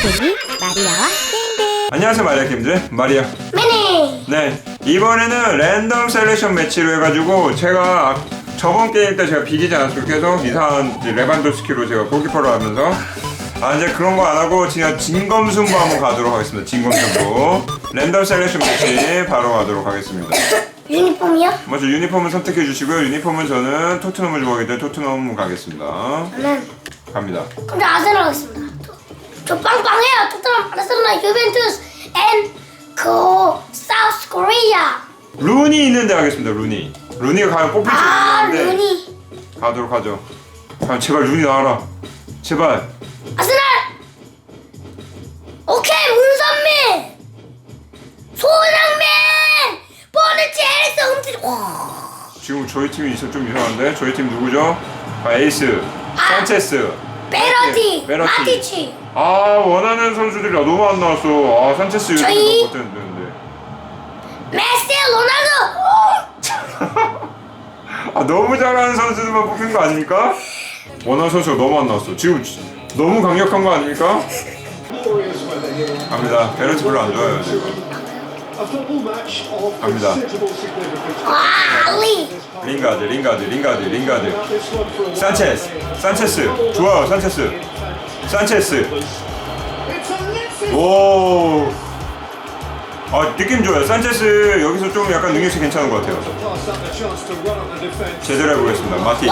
게임쟁이 마리아와 게임들. 안녕하세요 마리아 게임즈. 마리아. 미니 네. 이번에는 랜덤 셀렉션 매치로 해가지고 제가 저번 게임 때 제가 비기지 않았습니까 계속 이상한 이제 레반도스키로 제가 골키퍼를 하면서. 아 이제 그런 거 안 하고 그냥 진검승부 한번 가도록 하겠습니다. 진검승부. 랜덤 셀렉션 매치 바로 가도록 하겠습니다. 유니폼이요? 먼저 유니폼을 선택해 주시고요. 유니폼은 저는 토트넘을 좋아하기 때문에 토트넘 가겠습니다. 저는 갑니다. 근데 아세널 하겠습니다. 저, 저 빵빵해요. 토트넘, 바르셀로나, 유벤투스, 앤그 사우스 코리아. 루니 있는데 하겠습니다 루니 루니가 과연 뽑힐 수아 있는데 루니. 가도록 하죠 아, 제발 루니 나와라 제발 아스날. 오케이 문선민. 손흥민. 보르치 에리스 움직. 와. 지금 저희 팀이 있어 좀 이상한데 저희 팀 누구죠? 아 에이스 산체스 베러티. 베러티. 마티치. 아 원하는 선수들이 너무 안 나왔어 아 산체스 저희- 유니폼 못했는데 메시 로날도. 아 너무 잘하는 선수들만 뽑힌 거 아닙니까? 원하는 선수가 너무 안 나왔어 지금 너무 강력한 거 아닙니까? 갑니다 베러티 별로 안 좋아요 지금 갑니다. 와 알리. 링가드 링가드 링가드 링가드 산체스 산체스 좋아요 산체스 산체스 오. 아 느낌 좋아요. 산체스 여기서 좀 약간 능력치 괜찮은 것 같아요. 제대로 해보겠습니다. 마티.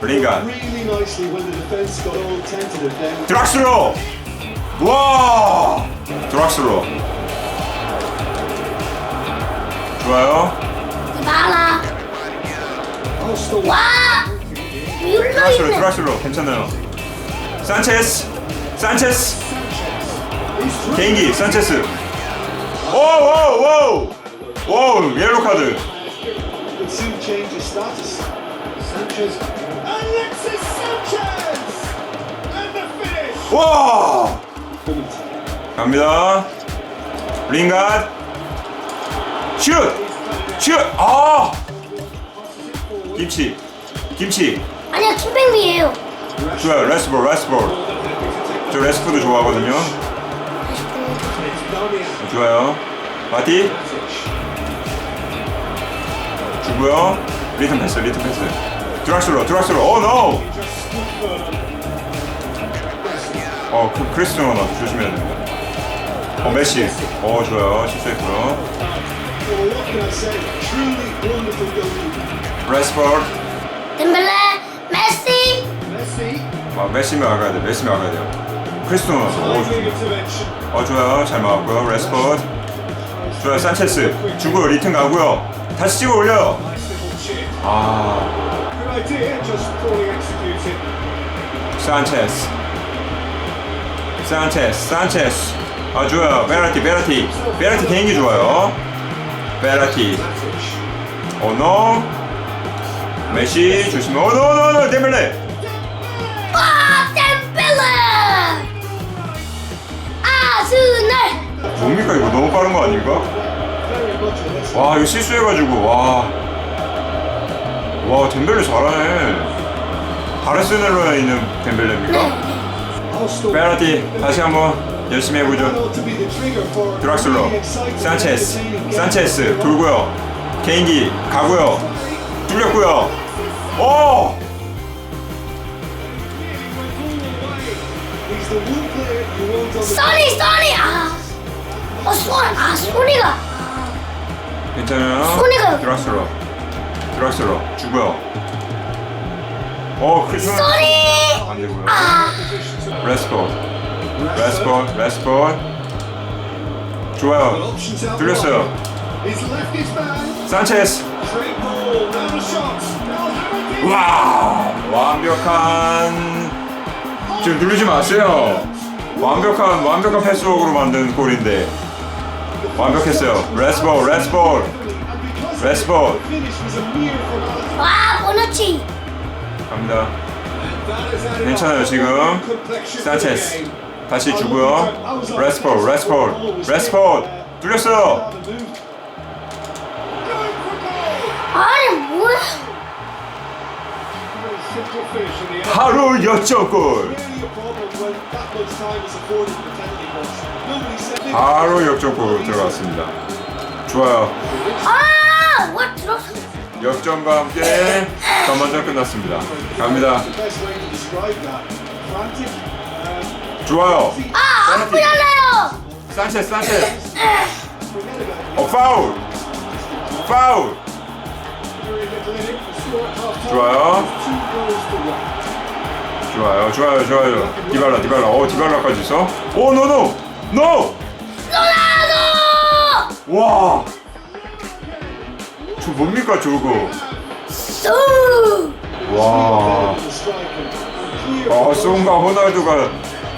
링가드 드락슬로. 와. 드락슬로. 좋아요. 나라. 와. 드락슬로. 드락슬로 괜찮아요. 산체스 산체스. 개인기 산체스. 오오오 오 옐로 카드. 와 갑니다. 링갓. 슛슛아! 김치. 김치. 아니야 김백미예요. 좋아요. 레스볼 레스볼. 저 레스포도 좋아하거든요. 좋아요. 마티 주고요. 리턴 패스 리턴 패스. 드락슬로 드락슬로. 오 노! 어 그, 크리스티아노 나 조심해야 됩니다. 어 메시. 어 좋아요. 실수했고요. 레스볼. 메시. 아 메시면 막아야 돼 메시면 막아야 돼요. 크리스티아노 오 좋습니다 어 좋아요. 잘 막았고요. 레스포트 좋아요. 산체스. 주고 리튼 가고요. 다시 찍어 올려요. 아. 산체스. 산체스. 산체스. 아 좋아요. 베라티 베라티. 베라티 개인 기 좋아요. 베라티. 오 노. 메시 조심해. 오노 노 노. 데멜레 스날. 뭡니까 이거 너무 빠른 거 아닌가? 와 이거 실수해가지고 와. 와 덴벨레 잘하네. 바르셀로나에 있는 덴벨레입니까? 베라티 다시 한번 열심히 해보죠. 드락슬로, 산체스, 산체스 돌고요. 개인기 가고요. 뚫렸고요. 오! 써니, 써니. 아. 어, 손. 아, 소니가. 괜찮아요. 소니가. 드락슬로, 드락슬로 주고요. 어 크리스마. 써니. 안 되고요. 아. 레스포 레스포 레스포 좋아요 뚫렸어요 산체스 와 완벽한 지금 누르지 마세요. 완벽한 완벽한 패스워크로 만든 골인데. 완벽했어요. 레스포 레스포 레스포 와, 보너치. 갑니다. 괜찮아요 지금. 산체스 다시 주고요. 레스포 레스포 레스포 뚫렸어요. 아니, 뭐야. 하루 역전골 바로 역전골 들어갔습니다. 좋아요. 아! 와 들었어 역전과 함께 전반전 끝났습니다. 갑니다. Um, 좋아요. 아! 안 보였나요? 산체스, 산체스. 어, 파울. 파울. 좋아요. 좋아요, 좋아요, 좋아요. 디발라, 디발라. 어, 디발라까지 있어. 오, 노, 노, 노. 로나도! 와. 저 뭡니까 저거? 수! 와. 아, 송가 호날두가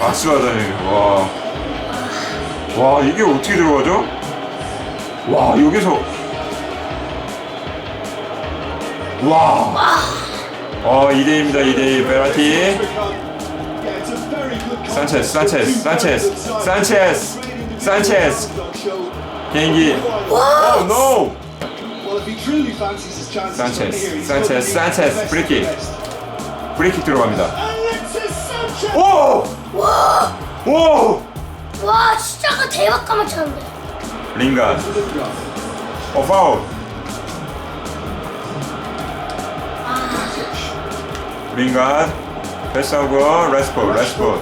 아스하다니. 와. 와, 이게 어떻게 들어가죠? 와, 여기서. 와. 어, 2대2입니다, 2대2. 페널티. Yeah, it's a very good 산체스, 산체스. 산체스, 산체스, 산체스. 개인기. 오, 노! Kick. of the best. 프리킥 들어갑니다. 오! 와! 오! 와 진짜 그 대박 까맣쳤는데 링가드. 어, 파울. 링가드. 패스하고, 레스포, 레스포.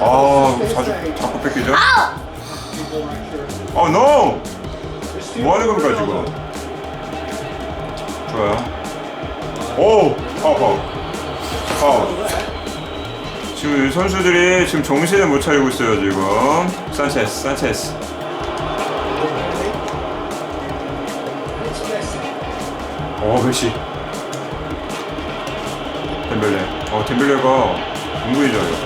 아, 자주, 자꾸 뺏기죠? 어, 노! 뭐 하는 겁니까, 지금? 좋아요. 오! 파울. 파울. 지금 이 선수들이 지금 정신을 못 차리고 있어요, 지금. 산체스, 산체스. 어, 메시. 덴벨레. 어, 덴벨레가 은근히 잘해요.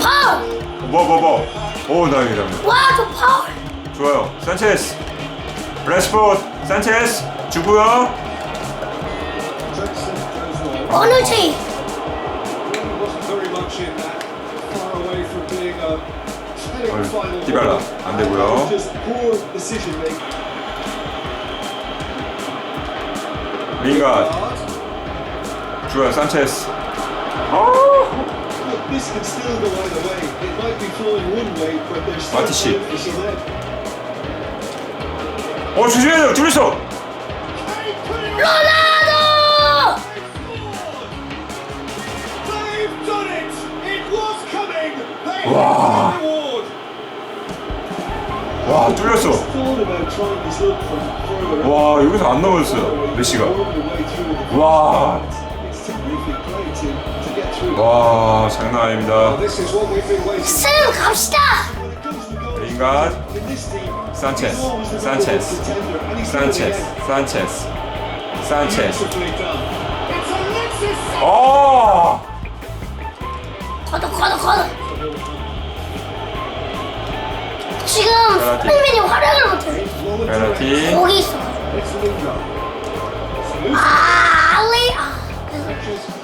파울! 뭐, 뭐, 뭐. 오, 다행이다. 와 저 파울! 좋아요. 산체스. 레스포트. 산체스. 주고요. 어느 팀? wasn't very much in that far away from being a heading final. 디발라. 안 되고요. 링가드. 좋아요. 산체스. This can still go either way. It might be flowing one way, but there's still 마티시. time for Soler. 어, 조심해야 돼요. 둘 있어. 로나도! They've done it! It was coming! They Wow. have the reward! 와, 뚫렸어. Thought about trying this look from further 와, 여기서 안 넘어졌어요. 메시가. Wormed the way through the 와. 와, 장난 아닙니다. 쌤 갑시다! It 산체스. 산체스. 산체스. Alexis Sanchez! 어! 걷어 걷어 걷어 지금 페널티. 스페인이 활약을 못해 페널티. 거기 있어. 아 알리 아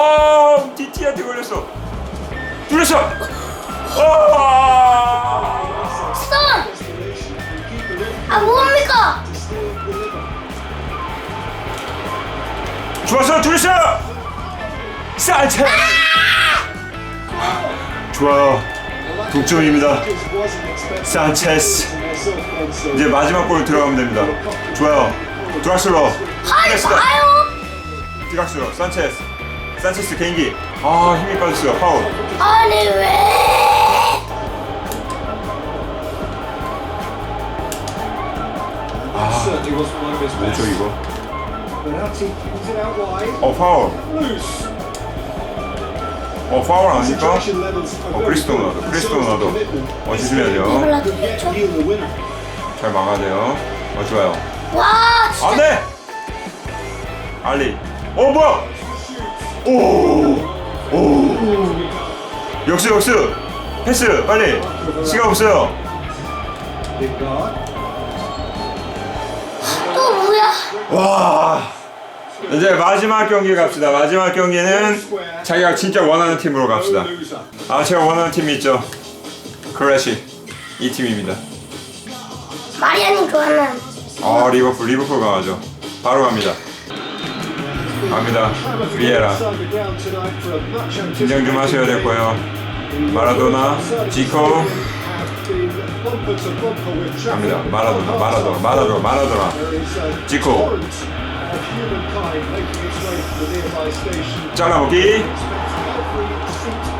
어! TT한테 걸렸어. 어! up 아 to still deliver. 좋았어. 뚫렸어. 산체. 좋아요. 동점입니다. 산체스. 이제 마지막 골 들어가면 됩니다. 좋아요. 드락슬러. 하지. 마요 드락슬러. 산체스. 산체스 개인기. 아 힘이 빠졌어요. 파울. 아니 왜 one of his 뭐죠. 이거? Benatti pulls it out wide. 어 파울. Loose. 어 파울 아닙니까? Concentration levels are 어 very 크리스토나도. good, and so is the 크리스토나도. commitment. 어 조심해야 돼요. yet the winner. 잘 막아야 돼요. 어 좋아요. 와 진짜 안돼. 알리. 어 뭐야? 오. 오. 역수 역수. 패스 빨리. 시간 없어요. 또 뭐야 와. 이제 마지막 경기 갑시다. 마지막 경기는 자기가 진짜 원하는 팀으로 갑시다. 아 제가 원하는 팀이 있죠. 크래시 이 팀입니다. 마리아님 좋아하는 아 리버풀 리버풀 강하죠. 바로 갑니다. 갑니다. 비에라. 긴장 좀 하셔야 될 거예요. 마라도나, 지코. 갑니다. 마라도나, 마라도나, 마라도나, 마라도나. 지코. 잘라보기.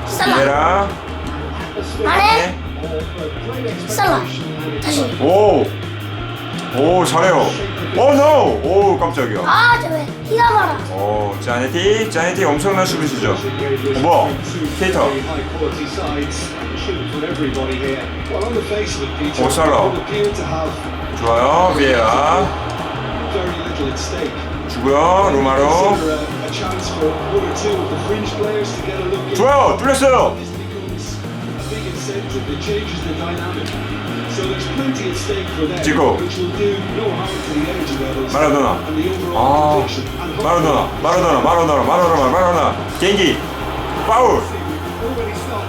살라. 비에라. 안해. 살라. 다시. 오. 오, 잘해요. 오, 노! 오, 깜짝이야. 아, 저왜 희가 봐라. 오, 자네티, 자네티 엄청난 수비수죠. 어, 뭐? 케이터. 오, 살라. 좋아요, 비에라. 주고요, 로마로. 좋아요, 뚫렸어요. 지고. 마라도나. 아, 마라도나, 마라도나, 마라도나, 마라도나, 마라도나. 개인기. 파울.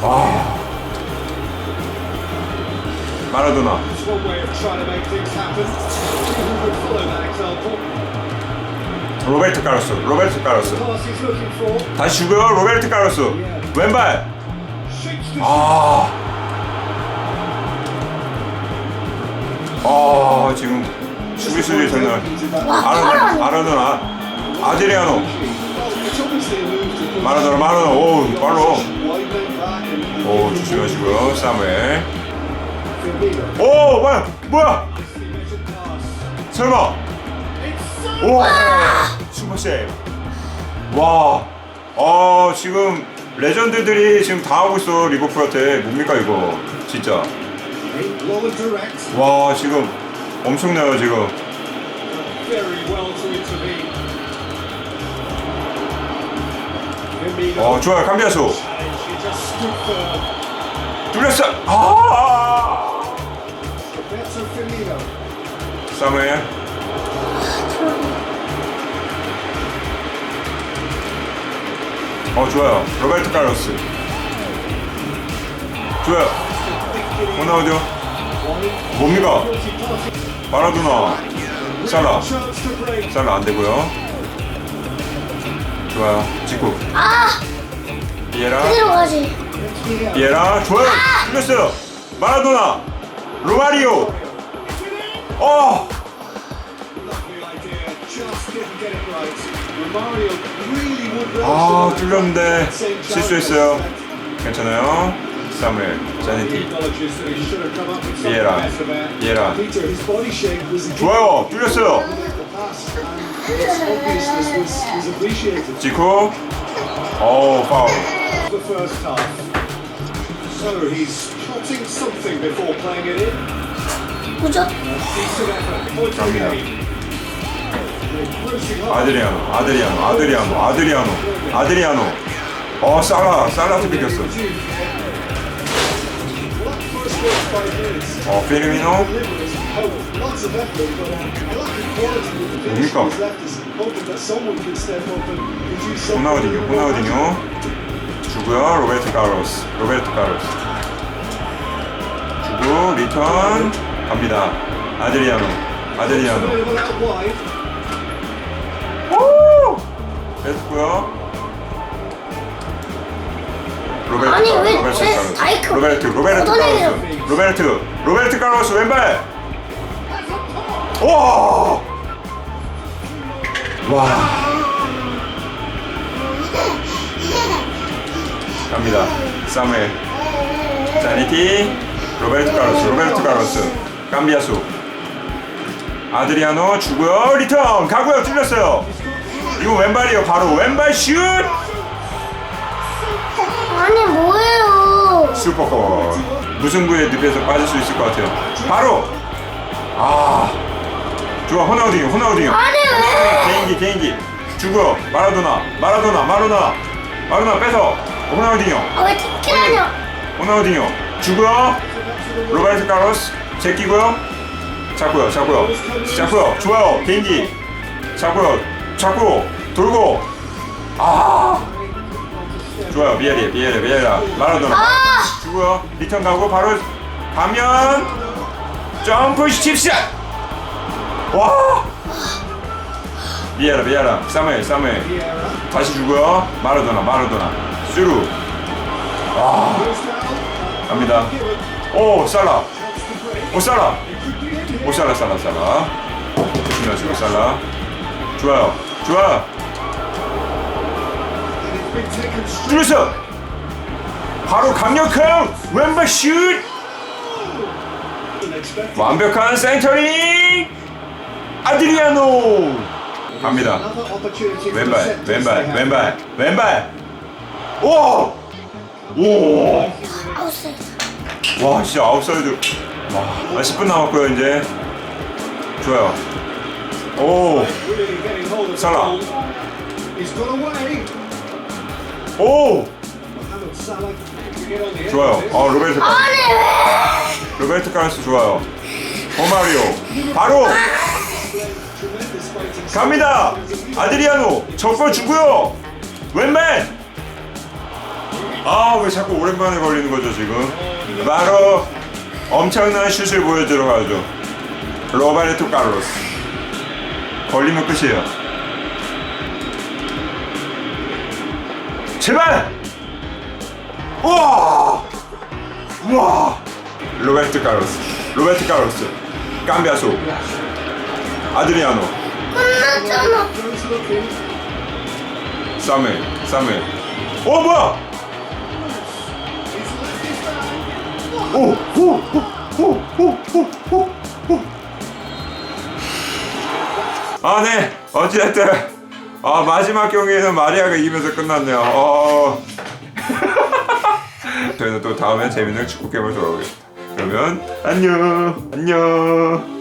아. 마라도나. 로베르트 카로스, 로베르트 카로스. 다시 주고요, 로베르트 카로스. 왼발. 아. 아, 지금 수비수들이 장난. 아라도나, 아라도나, 아드리아노. 마라도나, 마라도나, 오, 빨로. 오, 조심하시고요, 사무엘. 오, 뭐야, 뭐야? 설마? 오, 슈퍼 세이브. 와, 아 지금 레전드들이 지금 다 하고 있어 리버풀한테 뭡니까 이거 진짜. 와 지금 엄청나요 지금. 어 좋아요 감비아수 뚫렸어. 아, 사무엘. 어 좋아요 로베르토 카로스 좋아요 호나우디오 뭡니까? 마라도나. 살라 살라 안 되고요. 좋아요. 직구 아, 비에라? 그대로 가지. 비에라? 좋아요. 틀렸어요. 마라도나. 로마리오. 어! 아, 뚫렸는데 실수했어요. 괜찮아요. 사무엘, 자네티. 비에라, 비에라. 좋아요, 뚫렸어요. 지코. 오, 파울. 갑니다. hard. 아드리아노, 아드리아노, 아드리아노, 아드리아노, 아드리아노. 어, 살라, 살라도 비겼어. 어, finish 뭡니까? 호나우디뇨, 호나우디뇨. 주고요, 로베르토 카로스, 로베르토 카로스. 주고, 리턴. 갑니다. 아드리아노, 아드리아노. 오! 뺐고요. 로베르트, 아니, 왜- 로베르트 왜. 아이크 로베르트, 로베르트 걷어내려. 로베르트, 로베르트 카로스 왼발. 와! 와. 갑니다. 사무엘. 자니티, 로베르트 카로스, 로베르트 카로스. 감비아수. 아드리아노 주고요. 리턴 가고요. 뚫렸어요. 이거 왼발이에요. 바로 왼발 슛. 아니, 뭐예요? 슈퍼컷. 무승부의 늪에서 빠질 수 있을 것 같아요. 바로. 아. 좋아. 호나우딩. 호나우딩. 아니, 왜? 개인기 개인기. 주고요. 마라도나. 마라도나. 마로나. 마로나 뺏어. 호나우딩요. 아, 왜 티키라냐? 호나우딩요. 주고요. 로베르트 카로스. 제끼고요. 잡고요. 잡고요. 잡고요. 좋아요. 개인기. 잡고요. 잡고 돌고. 아. 좋아요. 미에리, 미에리, 미에라. 마라도나. 아! 주고요. 리턴 가고 바로 가면 점프 칩샷. 와. 비에라 비에라 사무엘 사무엘. 다시 주고요 마라도나 슈루 First down. 갑니다. 오 살라. 오 살라. 오 살라 살라 살라 조심하시고 살라 좋아요 좋아. 뚫었어 바로 강력한 왼발 슛. 완벽한 센터링 아드리아노 갑니다 왼발 왼발. 왼발 왼발 오! 오! 와 진짜 아웃사이드 와 아, 10분 남았고요 이제 좋아요 오! Away. 오! 좋아요. 어 로베르트 카- 아니 왜? 로베르트 카르스 좋아요. 오마리오. 바로! Tremendous fighting. 갑니다! 아드리아노 적걸 주고요! 왼맨! 아 왜 자꾸 오랜만에 걸리는 거죠 지금? 바로 엄청난 슛을 보여주러 가죠. 로베르토 카르로스. 걸리면 끝이에요. 제발! 우 와 우와 로베르토 카르로스 로베르토 카르로스 깜비아소 아드리아노 끝났잖아. 사무엘 사무엘 어 뭐야 He's left his back. 아, 네. 어찌됐든, 아, 마지막 경기에는 마리아가 이기면서 끝났네요. 어. 저희는 또 다음에 재밌는 축구 게임을 돌아오겠습니다. 그러면, 안녕. 안녕.